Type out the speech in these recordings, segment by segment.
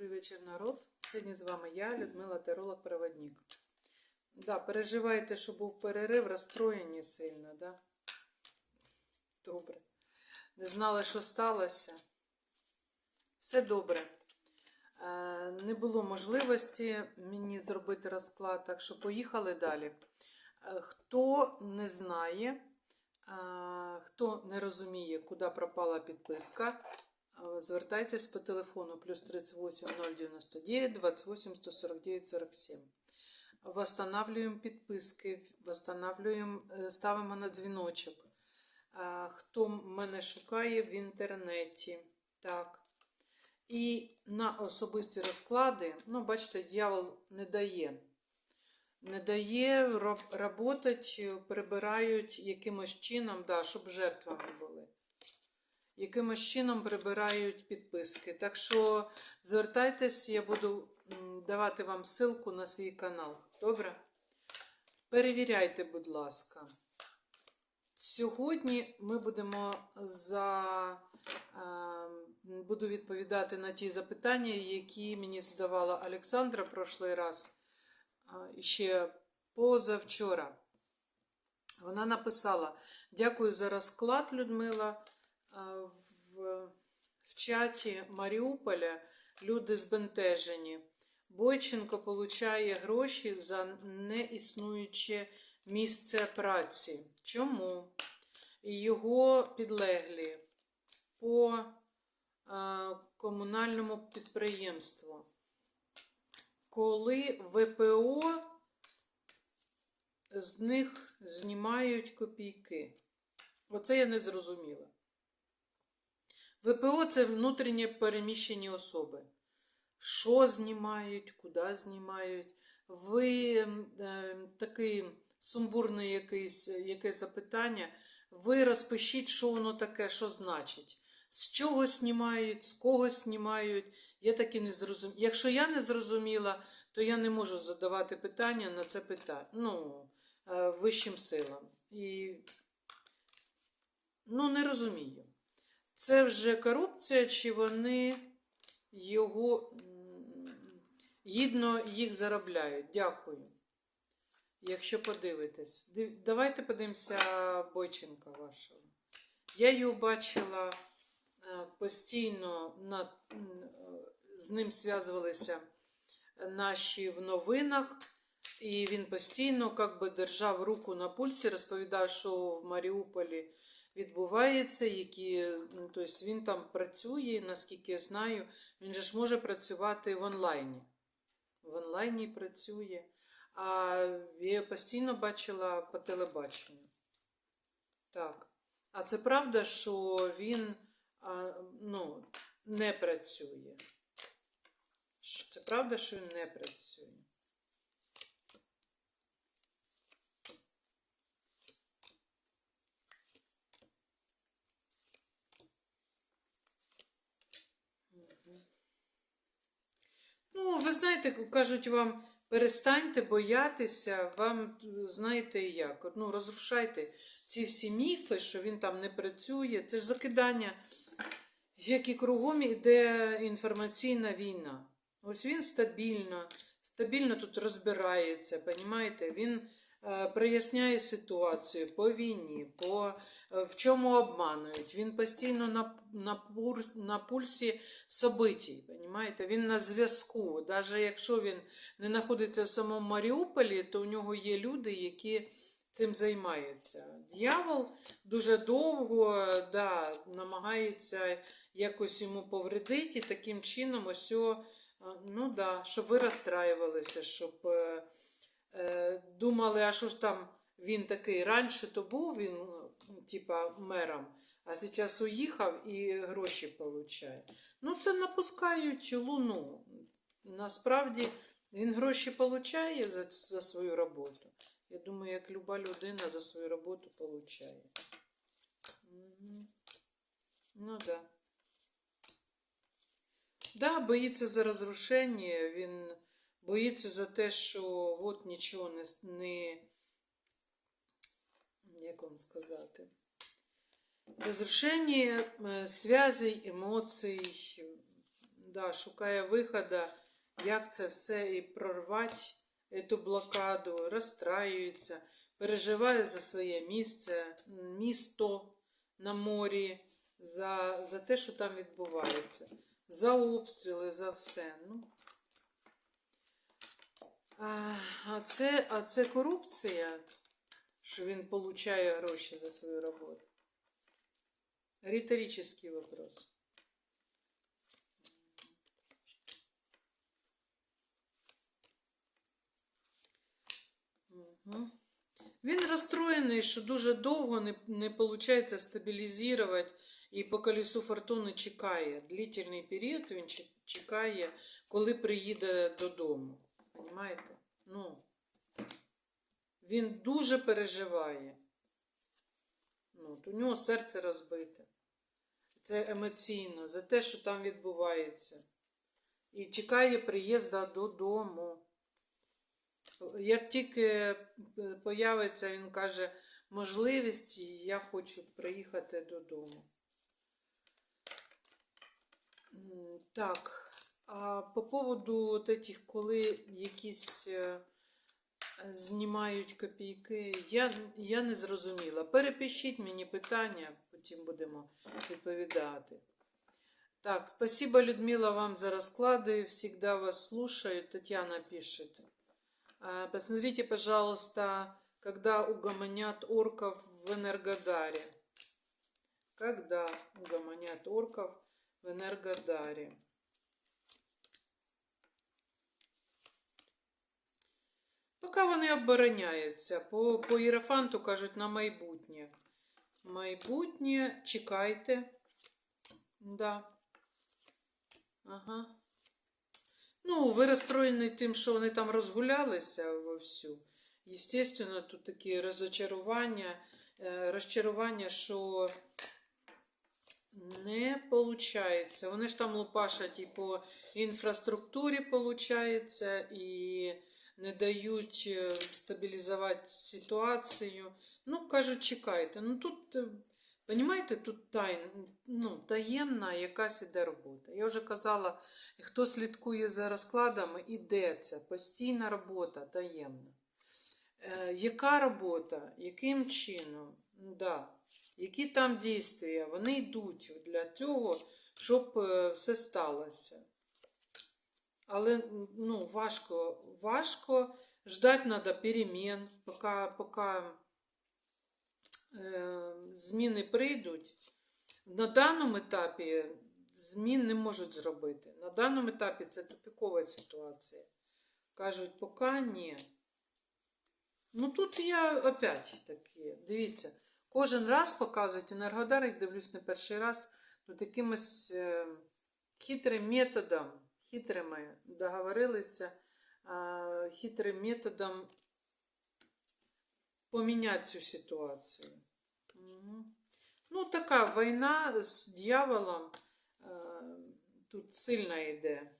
Добрий вечір, народ. Сьогодні з вами я, Людмила Теролог Проводник. Да, переживаєте, що був перерив, розстроєні сильно, да? Добре. Не знали, що сталося. Все добре. Е, Не було можливості мені зробити розклад, так що поїхали далі. Е, Хто не знає, е, хто не розуміє, куди пропала підписка, звертайтесь по телефону плюс 38 099 28 149 47. Восстанавливаємо підписки, восстанавливаємо, е, ставимо на дзвіночок. Е, Хто мене шукає в інтернеті. Так. І на особисті розклади, ну, бачите, дьявол не дає. Не дає працювати, прибирають якимось чином, да, щоб жертвами були. Якимось чином прибирають підписки. Так що звертайтесь, я буду давати вам ссылку на свій канал. Добре? Перевіряйте, будь ласка. Сьогодні ми будемо за. е, Буду відповідати на ті запитання, які мені задавала Олександра прошлий раз, ще позавчора. Вона написала: Дякую за розклад, Людмила. А, В, в чаті Маріуполя люди збентежені. Бойченко получає гроші за неіснуюче місце праці. Чому? Його підлеглі по е, комунальному підприємству. Коли ВПО з них знімають копійки. Оце я не зрозуміла. ВПО це внутрішнє переміщені особи. Що знімають, куди знімають? Ви е, такий сумбурний якийсь, яке запитання. Ви розпишіть, що воно таке, що значить. З чого знімають, з кого знімають. Я так і не зрозуміла. Якщо я не зрозуміла, то я не можу задавати питання на це питання. Ну, е, вищим силам. І ну, не розумію. Це вже корупція, чи вони його гідно їх заробляють. Дякую. Якщо подивитесь. Давайте подивимося Бойченка вашого. Я його бачила е, постійно на, е, з ним зв'язувалися наші в новинах, і він постійно как би, держав руку на пульсі, розповідав, що в Маріуполі відбувається, які, тобто він там працює, наскільки я знаю, він же ж може працювати в онлайні. В онлайні працює. А я постійно бачила по телебаченню. Так. А це правда, що він ну, не працює. Це правда, що він не працює. Ну, ви знаєте, кажуть вам, перестаньте боятися, вам знаєте як. Ну, розрушайте ці всі міфи, що він там не працює. Це ж закидання, як і кругом іде інформаційна війна. Ось він стабільно, стабільно тут розбирається, понімаєте? Він проясняє ситуацію по війні, по е, в чому обманують. Він постійно на, на, на пульсі собитій, понімаєте? Він на зв'язку. Навіть якщо він не знаходиться в самому Маріуполі, то у нього є люди, які цим займаються. Д'явол дуже довго да, намагається якось йому повредити, і таким чином ось ну да, щоб ви розстраювалися, щоб е, е, думали, а що ж там він такий раніше то був, він ну, типа мером, а зараз уїхав і гроші получає. Ну, це напускають луну. Насправді він гроші получає за, за свою роботу. Я думаю, як люба людина за свою роботу получає. Ну так. Да. Да, боїться за розрушення, він боїться за те, що от нічого не, не як вам сказати, розрушення е, зв'язей, емоцій, да, шукає виходу, як це все і прорвати, цю блокаду, розстраюється, переживає за своє місце, місто на морі, за, за те, що там відбувається, за обстріли, за все. Ну. А, це, а це корупція, що він получає гроші за свою роботу. Риторический вопрос. Мгм. Він розстроєний, що дуже довго не, не виходить стабілізувати і по колесу фортуни чекає. Длительний період він чекає, коли приїде додому. Понимаєте? Ну, він дуже переживає. Ну, от у нього серце розбите. Це емоційно, за те, що там відбувається. І чекає приїзду додому. Як тільки е, появиться, він каже, можливість, я хочу приїхати додому. Так, а по поводу от этих, коли якісь е, знімають копійки, я, я не зрозуміла. Перепишіть мені питання, потім будемо відповідати. Так, спасибо, Людмила, вам за расклады. Всегда вас слушаю. Татьяна пишет. А, Посмотрите, пожалуйста, когда угомонят орков в Энергодаре. Когда угомонят орков в Энергодаре. Поки вони обороняються. По, по Єрофанту кажуть на майбутнє. Майбутнє, чекайте. Да. Ага. Ну, ви розстроєні тим, що вони там розгулялися вовсю. Естественно, тут такі розочарування, е, розчарування, що не виходить. Вони ж там лупашать і по інфраструктурі, виходить, і не дають е, стабілізувати ситуацію. Ну, кажуть, чекайте. Ну тут, е, понімаєте, тут тай, ну, таємна якась іде робота. Я вже казала, хто слідкує за розкладами, іде це постійна робота таємна. Е, яка робота, яким чином? Да. Які там дійства? Вони йдуть для цього, щоб е, все сталося. Але ну, важко, важко. Ждать треба перемін, поки, поки е, зміни прийдуть. На даному етапі змін не можуть зробити. На даному етапі це тупікова ситуація. Кажуть, поки ні. Ну тут я опять такі, дивіться, кожен раз показують Енергодар, як дивлюсь не перший раз, тут якимось е, хитрим методом, хитрими договорилися, хитрим методом поміняти цю ситуацію. Угу. Ну, така війна з дьяволом тут сильно йде.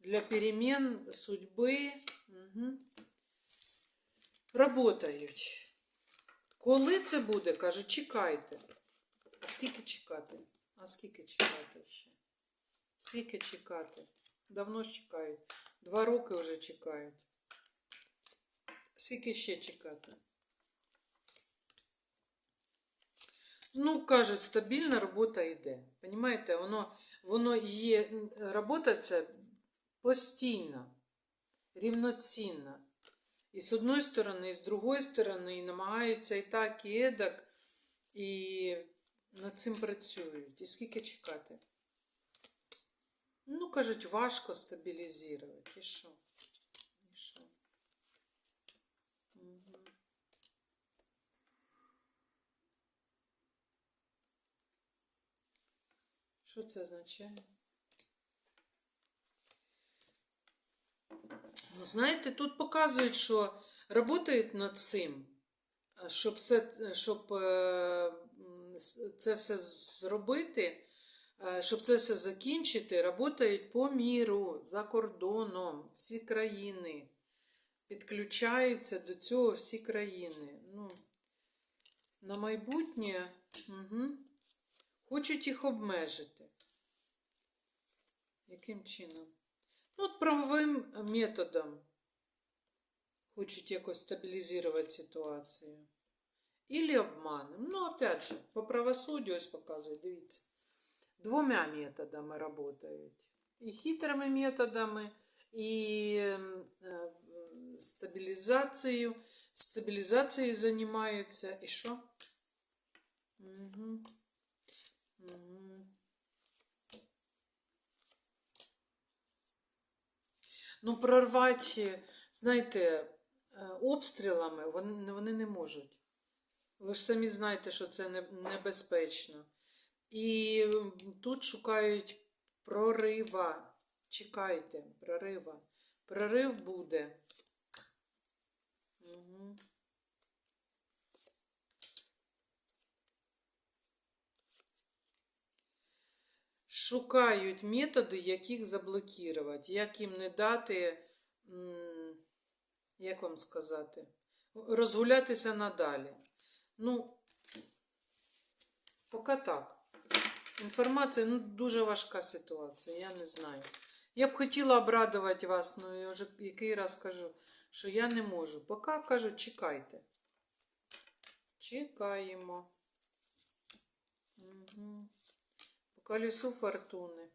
Для перемен судьби. Угу. Работають. Коли це буде, кажуть, чекайте. А скільки чекати? А скільки чекати ще? Скільки чекати? Давно чекають. Два роки вже чекають. Скільки ще чекати? Ну, кажуть, стабільна робота йде. Понімаєте, воно, воно є, робота це постійна, рівноцінна. І з одної сторони, і з другої сторони, і намагаються і так, і едак, і над цим працюють. І скільки чекати? Ну, кажуть, важко стабілізувати. І що? І що? Угу. Що це означає? Ну, знаєте, тут показують, що працюють над цим, щоб, все, щоб е, це все зробити, щоб це все закінчити, працюють по міру, за кордоном, всі країни. Підключаються до цього всі країни. Ну, на майбутнє угу. хочуть їх обмежити. Яким чином? Ну, от правовим методом хочуть якось стабілізувати ситуацію. Или обманом. Ну, опять же, по правосуддю ось показує, дивіться. Двома методами работають. І хитрими методами, і ем, е, стабілізацією. Займаються. І що? Угу. Угу. Ну, прорвати, знаєте, е, обстрілами вони, вони не можуть. Ви ж самі знаєте, що це не- небезпечно. І тут шукають прорива. Чекайте, прорива. Прорив буде. Угу. Шукають методи, як їх заблокувати, як їм не дати, як вам сказати, розгулятися надалі. Ну, поки так. Інформація, ну, дуже важка ситуація, я не знаю. Я б хотіла обрадувати вас, ну я вже який раз кажу, що я не можу. Поки кажу, чекайте. Чекаємо. Угу. По колесу фортуни.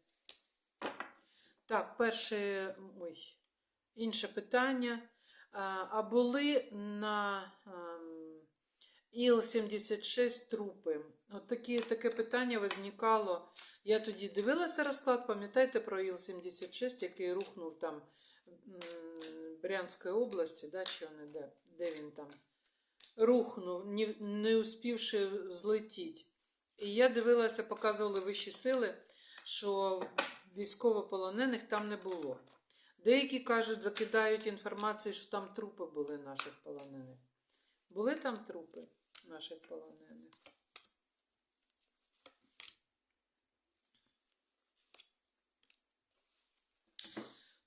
Так, перше, ой, інше питання. А, а були на ем, Іл-76 трупи? От такі, таке питання виникало. Я тоді дивилася розклад, пам'ятаєте про Іл-76, який рухнув там Брянської області, да, чи вони, де, де він там рухнув, не, не успівши злетіти. І я дивилася, показували вищі сили, що військовополонених там не було. Деякі кажуть, закидають інформацію, що там трупи були наших полонених. Були там трупи наших полонених?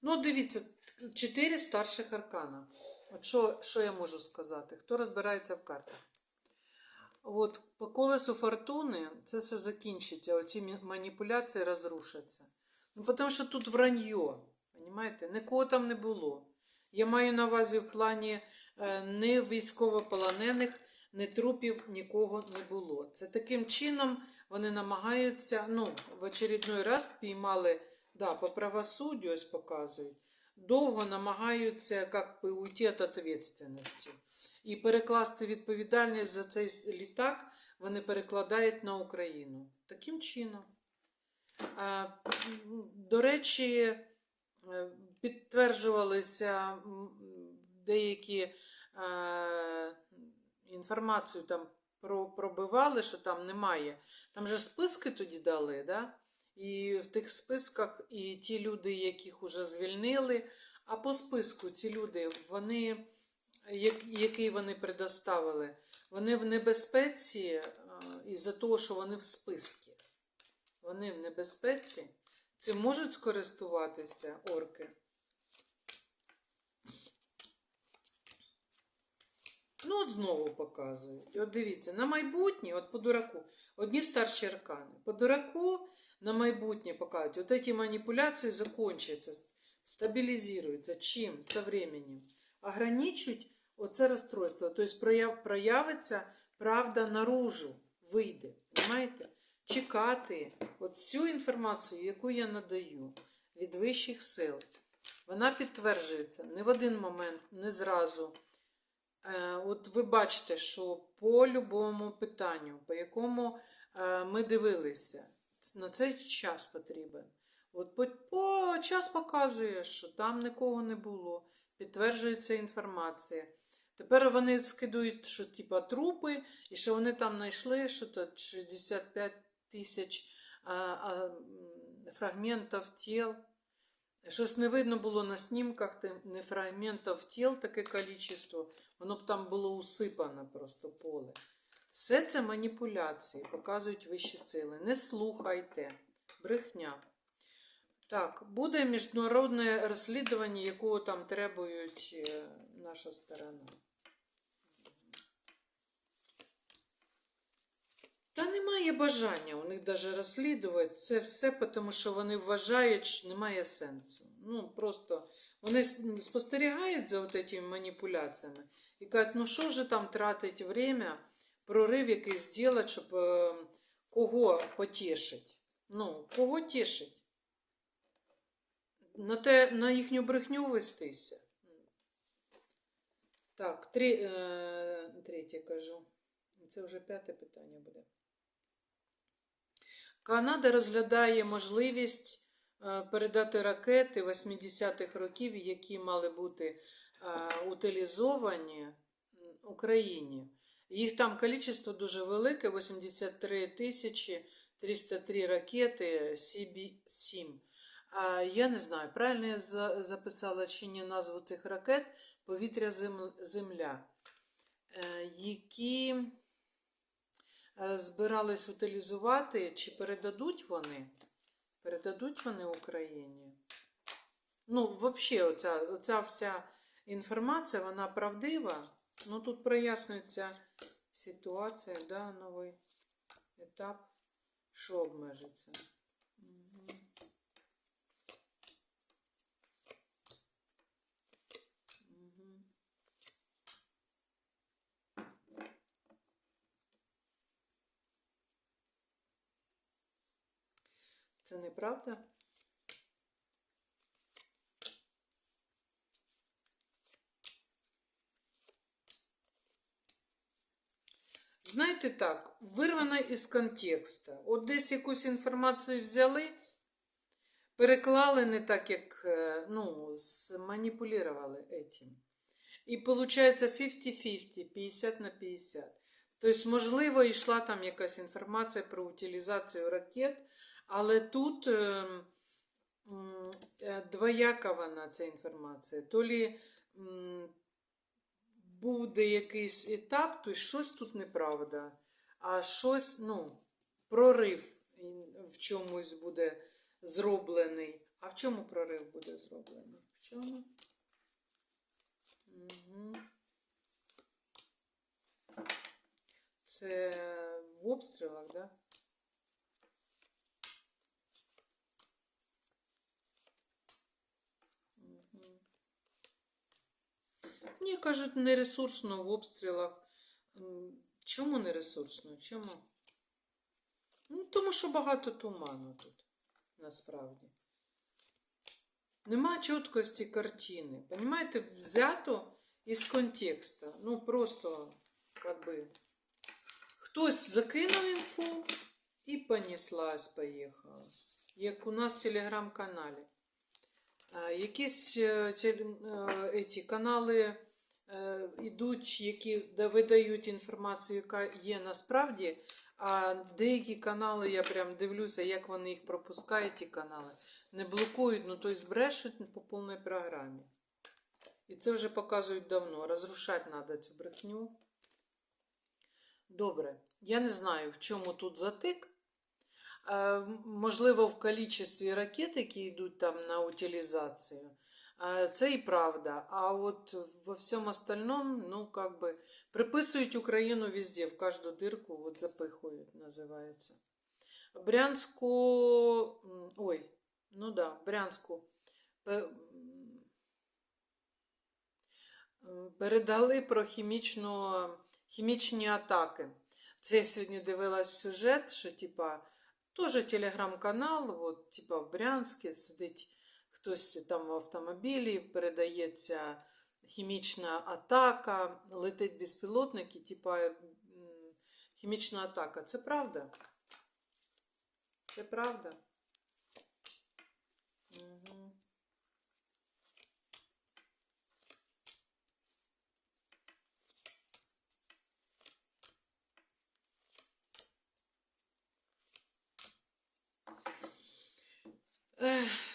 Ну, дивіться, чотири старших аркана. От що, що я можу сказати? Хто розбирається в картах? От по колесу фортуни це все закінчиться, оці маніпуляції розрушаться. Ну, тому що тут враньо, розумієте? Нікого там не було. Я маю на увазі в плані е, ні військовополонених, ні трупів нікого не було. Це таким чином вони намагаються, ну, в очередной раз піймали, да, по правосуддю ось показують, довго намагаються як би, уйти від відповідальності. І перекласти відповідальність за цей літак вони перекладають на Україну. Таким чином. А, До речі, е, підтверджувалися деякі е, інформацію там пробивали, що там немає. Там же списки тоді дали, да? І в тих списках і ті люди, яких вже звільнили, а по списку ці люди, вони, як- який вони предоставили, вони в небезпеці е, із-за того, що вони в списку. Вони в небезпеці. Цим можуть скористуватися орки. Ну, от знову показують. От дивіться, на майбутнє, от по дураку, одні старші аркани. По дураку на майбутнє показують. От ці маніпуляції закончаться, стабілізуються. Чим? Со временем. Ограничуть оце розстройство. Тобто прояв, проявиться правда наружу, вийде. Понимаєте? Чекати от цю інформацію, яку я надаю від вищих сил, вона підтверджується не в один момент, не зразу. Е, От ви бачите, що по любому питанню, по якому е, ми дивилися, на цей час потрібен. От по, по час показує, що там нікого не було, підтверджується інформація. Тепер вони скидують, що типа трупи, і що вони там знайшли що то 65 тисяч а, а, фрагментів тіл. Щось не видно було на снімках, не фрагментів тіл таке кількість, воно б там було усипане просто поле. Все це маніпуляції, показують вищі сили. Не слухайте. Брехня. Так, буде міжнародне розслідування, якого там требують е, наша сторона. Та немає бажання у них навіть розслідувати це все, тому що вони вважають, що немає сенсу. Ну, просто вони спостерігають за от маніпуляціями і кажуть, ну що ж там тратить время, прорив якийсь зробити, щоб е, кого потішить. Ну, кого тішить? На, те, на їхню брехню вестися. Так, три, е, третє кажу. Це вже п'яте питання буде. Канада розглядає можливість е, передати ракети 80-х років, які мали бути е, утилізовані Україні. Їх там кількість дуже велике 83 тисячі 303 ракети CB-7. А я не знаю, правильно я записала чи ні назву цих ракет повітря зем- Земля, е, які е, збирались утилізувати, чи передадуть вони? Передадуть вони Україні? Ну, взагалі, оця, оця вся інформація, вона правдива. Ну, тут прояснюється ситуація, да, новий етап, що обмежиться. Мгм. Мгм. Це неправда? Знаєте так, вирвана із контекста. От десь якусь інформацію взяли, переклали не так, як е, ну, зманіпулювали этим. І виходить 50-50, 50 на 50. Тобто, можливо, йшла там якась інформація про утилізацію ракет, але тут е, е, двояка вона ця інформація. То лі буде якийсь етап, то щось тут неправда, а щось, ну, прорив в чомусь буде зроблений. А в чому прорив буде зроблений? В чому? Угу. Це в обстрілах, да? Ні, кажуть, не ресурсно в обстрілах. Чому не ресурсно? Чому? Ну, тому що багато туману тут, насправді. Нема чіткості картини. Понимаєте, взято із контекста. Ну, просто, как би, хтось закинув інфу і понеслась, поїхала. Як у нас в телеграм-каналі. Якісь е, теле- е, еті канали е, ідуть, які да, видають інформацію, яка є насправді. А деякі канали, я прям дивлюся, як вони їх пропускають, ті канали, не блокують, ну тобто збрешуть по повній програмі. І це вже показують давно. Розрушати треба цю брехню. Добре. Я не знаю, в чому тут затик. Е, Можливо, в кількості ракет, які йдуть там на утилізацію. Е, Це і правда. А от во всьому остальному, ну, как би, приписують Україну везде, в кожну дирку, от запихують, називається. Брянську, ой, ну да, Брянську. Передали про хімічну, хімічні атаки. Це я сьогодні дивилась сюжет, що типа теж телеграм-канал, от, типа в Брянську сидить хтось там в автомобілі, передається хімічна атака, летить безпілотник і типа хімічна атака. Це правда? Це правда? Угу.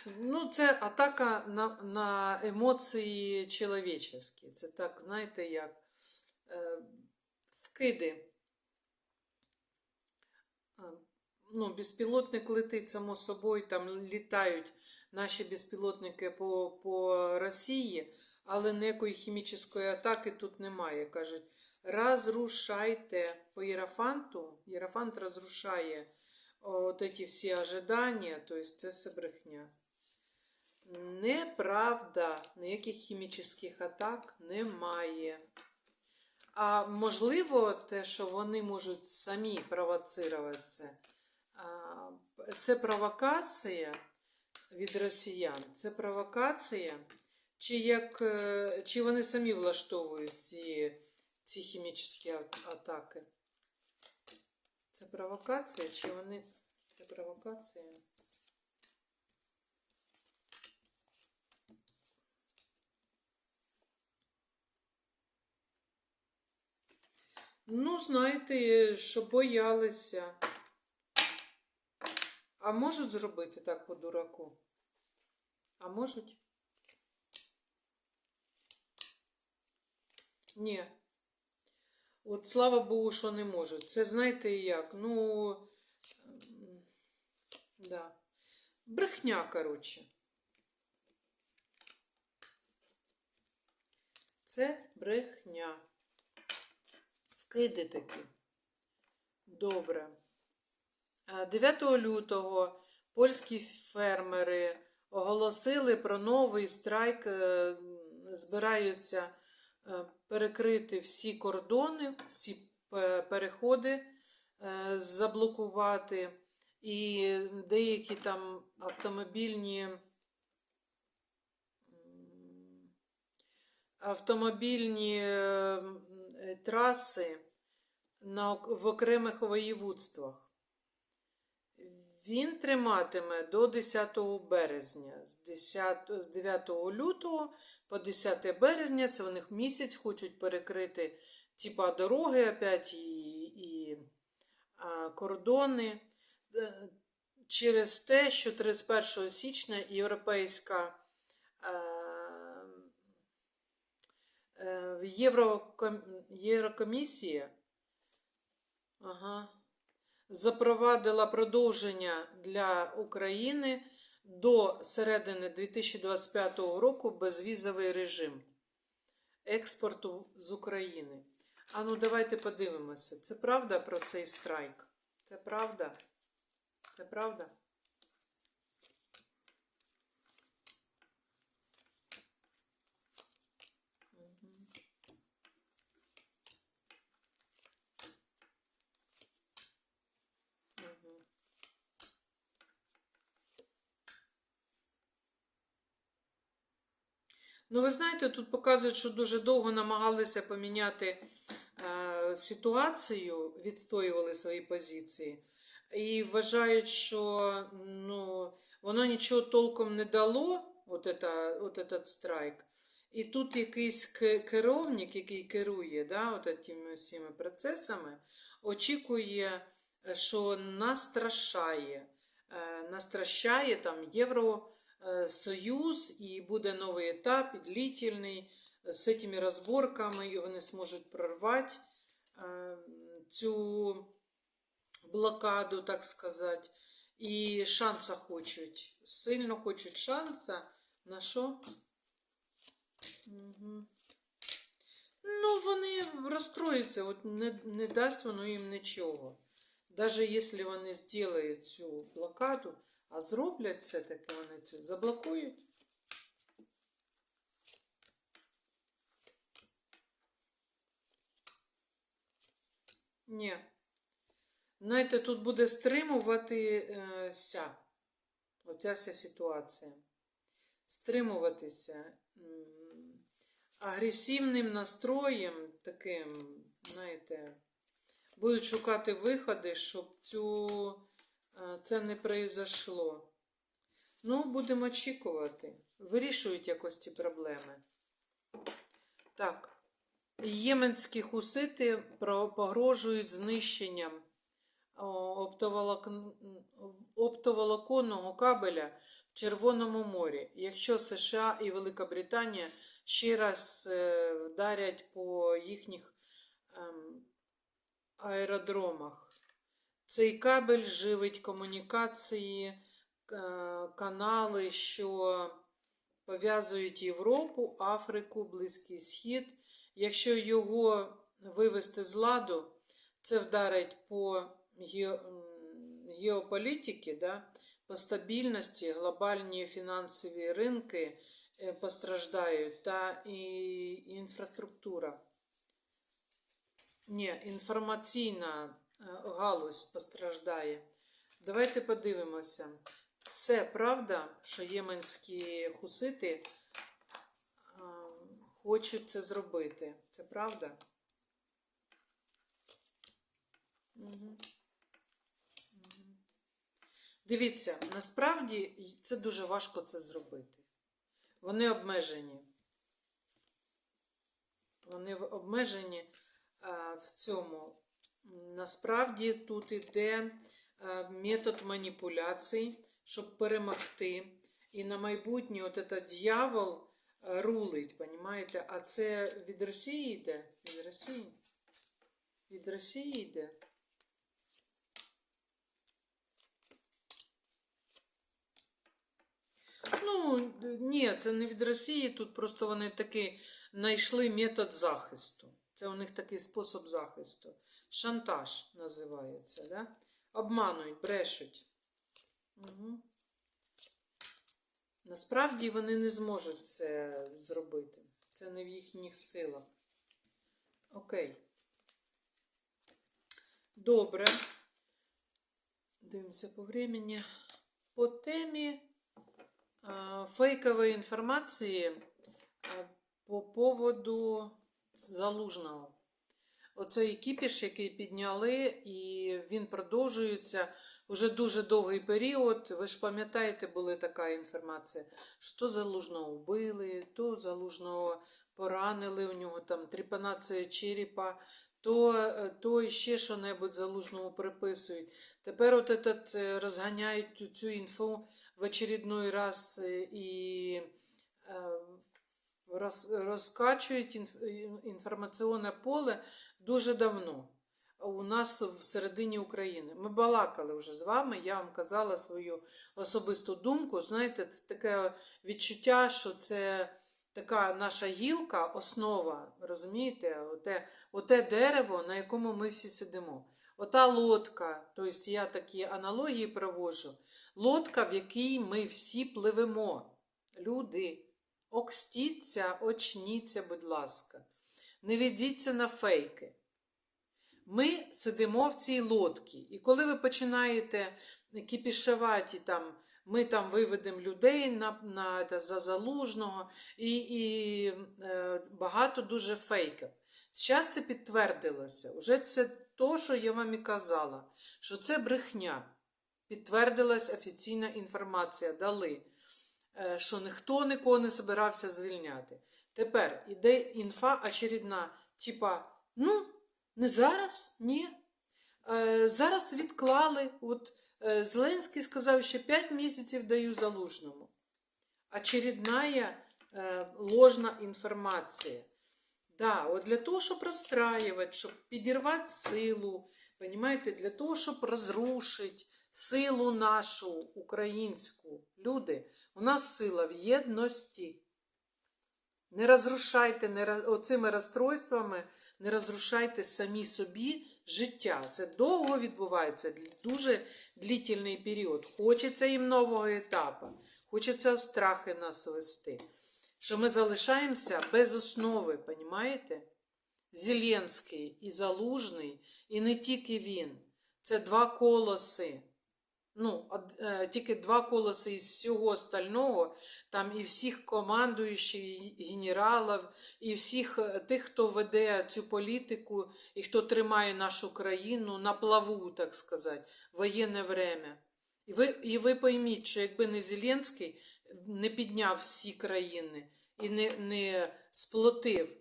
Ну, це атака на, на емоції чоловічі. Це так, знаєте, як е, вкиди. Е, Ну, безпілотник летить само собою, там літають наші безпілотники по, по Росії, але ніякої хімічної атаки тут немає. Кажуть, Разрушайте по Єрафанту. Єрафант розрушає от эти всі ожидання, тобто це все брехня. Неправда, ніяких хімічних атак немає. А можливо, те, що вони можуть самі провоцирувати це, це провокація від росіян. Це провокація, чи, як, е, чи вони самі влаштовують ці, ці хімічні атаки? Це провокація, чи вони. Це провокація? Ну, знаєте, що боялися. А можуть зробити так по дураку? А можуть? Ні. От слава Богу, що не можуть. Це знаєте як? Ну, да. Брехня, коротше. Це брехня. Вкиди такі. Добре. Е, 9 лютого польські фермери оголосили про новий страйк, е, збираються е, перекрити всі кордони, всі переходи, е, заблокувати, і деякі там автомобільні автомобільні е, е, траси на, в окремих воєводствах. Він триматиме до 10 березня. З, 10, з 9 лютого по 10 березня це в них місяць хочуть перекрити типа дороги опять і, і а, кордони Е, через те, що 31 січня Європейська е, Євроком, Єврокомісія ага, запровадила продовження для України до середини 2025 року безвізовий режим експорту з України. А ну давайте подивимося. Це правда про цей страйк? Це правда? Це правда? Ну, ви знаєте, тут показують, що дуже довго намагалися поміняти е, ситуацію, відстоювали свої позиції. І вважають, що ну, воно нічого толком не дало, от, этот страйк. І тут якийсь ке- керівник, який керує да, от цими всіми процесами, очікує, що настрашає, е, настращає там Євросоюз і буде новий етап, длительний, з цими розборками, і вони зможуть прорвати е, цю блокаду, так сказати. І шанса хочуть. Сильно хочуть шанса. На що? Угу. Ну, вони розстроюються, от не, не дасть воно їм нічого. Навіть якщо вони зроблять цю блокаду, а зроблять все-таки вони це, заблокують. Ні. Знаєте, тут буде стримуватися оця вся ситуація. Стримуватися агресивним настроєм таким, знаєте, будуть шукати виходи, щоб цю, е, це не произошло. Ну, будемо очікувати. Вирішують якось ці проблеми. Так. Єменські хусити погрожують знищенням оптоволоконного кабеля в Червоному морі, якщо США і Велика Британія ще раз е, вдарять по їхніх ем, аеродромах. Цей кабель живить комунікації, е, канали, що пов'язують Європу, Африку, Близький Схід. Якщо його вивести з ладу, це вдарить по ге- м, геополітиці, да, по стабільності, глобальні фінансові ринки е, постраждають та і інфраструктура. Ні, інформаційна галузь постраждає. Давайте подивимося. Це правда, що єменські хусити хочуть це зробити. Це правда? Дивіться, насправді це дуже важко це зробити. Вони обмежені. Вони обмежені в цьому. Насправді тут іде метод маніпуляцій, щоб перемогти. І на майбутнє от этот дьявол рулить, понімаєте? А це від Росії йде? Від Росії? Від Росії йде. Ну, ні, це не від Росії. Тут просто вони таки знайшли метод захисту. Це у них такий спосіб захисту. Шантаж називається, да? Обманують, брешуть. Угу. Насправді вони не зможуть це зробити. Це не в їхніх силах. Окей. Добре. Дивимося по времени. По темі фейкової інформації по поводу залужного. Оцей кіпіш, який підняли, і він продовжується вже дуже довгий період. Ви ж пам'ятаєте, була така інформація, що то залужного вбили, то залужного поранили, у нього там трепанація черепа, то, то ще що-небудь залужному приписують. Тепер от этот, е, розганяють цю інфу в очередной раз е, і е, роз, розкачують інф, інформаційне поле дуже давно. У нас в середині України. Ми балакали вже з вами, я вам казала свою особисту думку. Знаєте, це таке відчуття, що це така наша гілка, основа, розумієте, оте, оте дерево, на якому ми всі сидимо. Ота лодка, тобто я такі аналогії проводжу, лодка, в якій ми всі пливемо. Люди, окстіться, очніться, будь ласка, не ведіться на фейки. Ми сидимо в цій лодці, і коли ви починаєте кіпішувати там, ми там виведемо людей на, на та, за залужного і, і е, багато дуже фейків. Зараз це підтвердилося. Уже це то, що я вам і казала, що це брехня. Підтвердилась офіційна інформація, дали, що ніхто нікого не збирався звільняти. Тепер іде інфа очередна, типа, ну, не зараз, ні. Е, зараз відклали. От е, Зеленський сказав, що 5 місяців даю залужному. Очередная е, ложна інформація. Да, от для того, щоб розстраювати, щоб підірвати силу, понимаете, для того, щоб розрушити силу нашу українську. Люди, у нас сила в єдності. Не розрушайте не, оцими розстройствами, не розрушайте самі собі життя. Це довго відбувається, дуже длительний період. Хочеться їм нового етапу, хочеться страхи нас вести. Що ми залишаємося без основи, понімаєте? Зеленський і Залужний, і не тільки він. Це два колоси. Ну, е, тільки два колоси із всього остального, там і всіх командуючих, і генералів, і всіх е, тих, хто веде цю політику і хто тримає нашу країну на плаву, так сказати, воєнне время. І ви, і ви пойміть, що якби не Зеленський не підняв всі країни і не, не сплотив,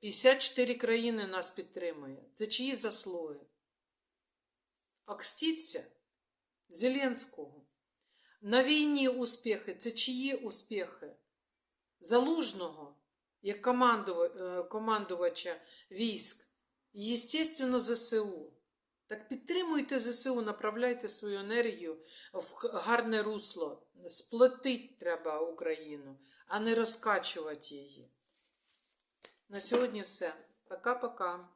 54 країни нас підтримує. Це чиї заслуги? Окстіться Зеленського. На війні успіхи це чиї успіхи? Залужного, як е, командувача військ. І, естественно, ЗСУ. Так підтримуйте ЗСУ, направляйте свою енергію в гарне русло. Сплотить треба Україну, а не розкачувати її. На сьогодні все. Пока-пока.